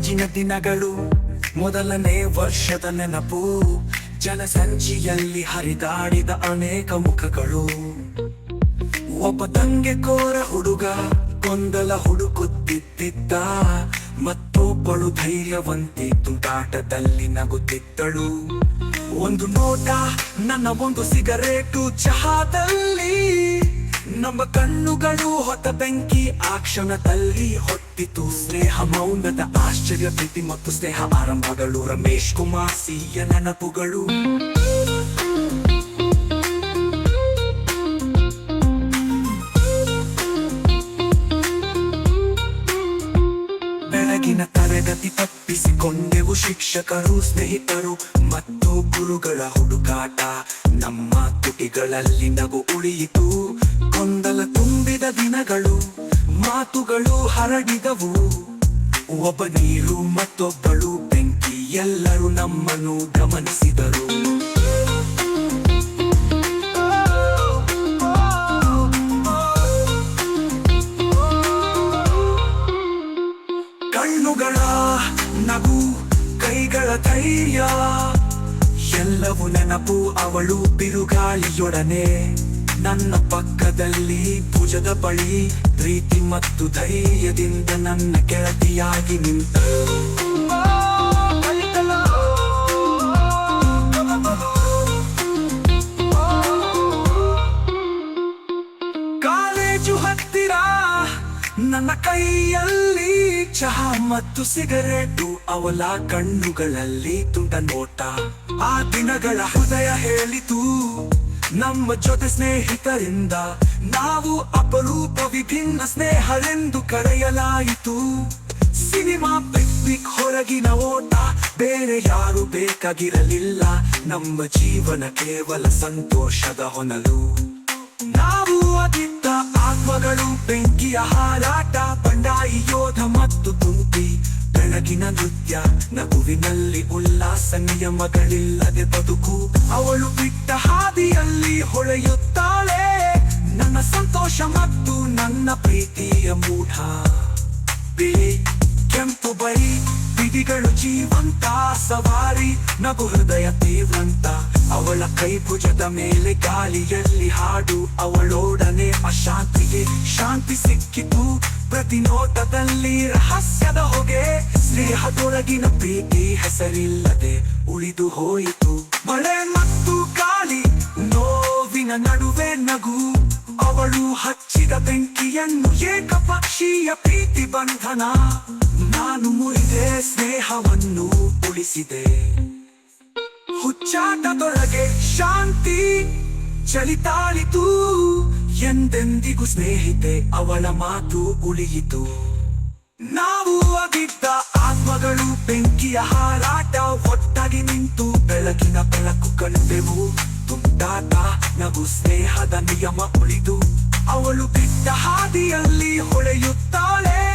ಬೆಳಗಿನ ದಿನಗಳು ಮೊದಲನೇ ವರ್ಷದ ನೆನಪು. ಜನಸಂಚಿಯಲ್ಲಿ ಹರಿದಾಡಿದ ಅನೇಕ ಮುಖಗಳು. ಒಬ್ಬ ತಂಗೆ ಕೋರ ಹುಡುಗ ಗೊಂದಲ ಹುಡುಕುತ್ತಿದ್ದ. ಮತ್ತೊಬ್ಬಳು ಧೈರ್ಯವಂತಿ ತುಂಟಾಟದಲ್ಲಿ ನಗುತ್ತಿದ್ದಳು. ಒಂದು ನೋಟ, ನನ್ನ ಒಂದು ಸಿಗರೇಟು ಚಹಾದಲ್ಲಿ. ನಮ್ಮ ಕಣ್ಣುಗಳು ಹೊತ್ತ ಬೆಂಕಿ, ಆ ಕ್ಷಣದಲ್ಲಿ ಹೊತ್ತಿತು ಸ್ನೇಹ, ಮೌನದ ಆಶ್ಚರ್ಯ ಪ್ರೀತಿ ಮತ್ತು ಸ್ನೇಹ ಆರಂಭಗಳು. ರಮೇಶ್ ಕುಮಾರ್ ಸಿಯ ನೆನಪುಗಳು ತಪ್ಪಿಸಿಕೊಂಡೆವು ಶಿಕ್ಷಕರು, ಸ್ನೇಹಿತರು ಮತ್ತು ಗುರುಗಳ ಹುಡುಕಾಟ. ನಮ್ಮ ತುಟಿಗಳಲ್ಲಿ ನಗು ಉಳಿಯಿತು. ಗೊಂದಲ ತುಂಬಿದ ದಿನಗಳು, ಮಾತುಗಳು ಹರಡಿದವು. ಒಬ್ಬ ನೀರು ಮತ್ತೊಬ್ಬಳು ಬೆಂಕಿ, ಎಲ್ಲರೂ ನಮ್ಮನ್ನು ಗಮನಿಸಿದರು. ಕಣ್ಣುಗಳ ನಗು ಕೈಗಳ ಧೈರ್ಯ ಎಲ್ಲವೂ ನೆನಪು ಅವಳು ಬಿರುಗಾಳಿಯೊಡನೆ. ನನ್ನ ಪಕ್ಕದಲ್ಲಿ ಭುಜದ ಬಳಿ ಪ್ರೀತಿ ಮತ್ತು ಧೈರ್ಯದಿಂದ ನನ್ನ ಕೆಳತಿಯಾಗಿ ನಿಂತಳು ನನ್ನ ಕೈಯಲ್ಲಿ ಚಹಾ ಮತ್ತು ಸಿಗರೇಟು, ಅವಲ ಕಣ್ಣುಗಳಲ್ಲಿ ತುಂಡ ನೋಟ. ಆ ದಿನಗಳ ಹೃದಯ ಹೇಳಿತು, ನಮ್ಮ ಜೊತೆ ಸ್ನೇಹಿತರಿಂದ. ನಾವು ಅಪರೂಪ ವಿಭಿನ್ನ ಸ್ನೇಹರೆಂದು ಕರೆಯಲಾಯಿತು. ಸಿನಿಮಾ ಪಿಕ್ನಿಕ್ ಹೊರಗಿನ ಓಟ, ಬೇರೆ ಯಾರು ಬೇಕಾಗಿರಲಿಲ್ಲ. ನಮ್ಮ ಜೀವನ ಕೇವಲ ಸಂತೋಷದ ಹೊನಲು. ನಾವು ಅದಿದ್ದ ಆತ್ಮಗಳು ಬೆಂಕಿಯ ಹಾರಾಟ, ಬಂಡಾಯಿ, ಯೋಧ ಮತ್ತು ತುಂಬಿ ಬೆಳಗಿನ ನೃತ್ಯ, ನಗುವಿನಲ್ಲಿ ಉಲ್ಲಾಸ, ನಿಯಮಗಳಿಲ್ಲದೆ ಬದುಕು. ಅವಳು ಬಿಟ್ಟ ಹಾದಿಯಲ್ಲಿ ಹೊಳೆಯುತ್ತಾಳೆ. ನನ್ನ ಸಂತೋಷ ಮತ್ತು ನನ್ನ ಪ್ರೀತಿಯ ಮೂಢ. ಬಿಳಿ, ಕೆಂಪು ಬರಿ ಬಿಡಿಗಳು ಜೀವಂತ, ಸವಾರಿ, ನಗು ಹೃದಯ ತೀವ್ರಂತ. ಅವಳ ಕೈ ಭುಜದ ಮೇಲೆ ಗಾಳಿಯಲ್ಲಿ ಹಾಡು, ಅವಳೊಡನೆ ಅಶಾಂತಿಗೆ ಶಾಂತಿ ಸಿಕ್ಕಿತು. ಪ್ರತಿ ನೋಟದಲ್ಲಿ ರಹಸ್ಯದ ಹೊಗೆ. ಸ್ನೇಹದೊಳಗಿನ ಪ್ರೀತಿ ಹೆಸರಿಲ್ಲದೆ ಉಳಿದು ಹೋಯಿತು. ಮಳೆ ಮತ್ತು ಗಾಳಿ, ನೋವಿನ ನಡುವೆ ನಗು. ಅವಳು ಹಚ್ಚಿದ ಬೆಂಕಿಯನ್ನು ಏಕಪಕ್ಷೀಯ ಪ್ರೀತಿ ಬಂಧನ. ನಾನು ಮುರಿದೆ, ಸ್ನೇಹವನ್ನು ಉಳಿಸಿದೆ. ಹುಚ್ಚಾಟದೊಳಗೆ ಶಾಂತಿ ಚಲಿತಾಳಿತು. ಎಂದೆಂದಿಗೂ ಸ್ನೇಹಿತೆ, ಅವಳ ಮಾತು ಉಳಿಯಿತು. ನಾವು ಅಗಿದ್ದ ಆತ್ಮಗಳು, ಬೆಂಕಿಯ ಹಾರಾಟ, ಒಟ್ಟಾಗಿ ನಿಂತು ಬೆಳಕಿನ ಬೆಳಕು ಕಂಡೆವು. ತುಂಟಾಟ, ನಗು ಸ್ನೇಹದ ನಿಯಮ ಉಳಿದು, ಅವಳು ಬಿಟ್ಟ ಹಾದಿಯಲ್ಲಿ ಹೊಳೆಯುತ್ತಾಳೆ.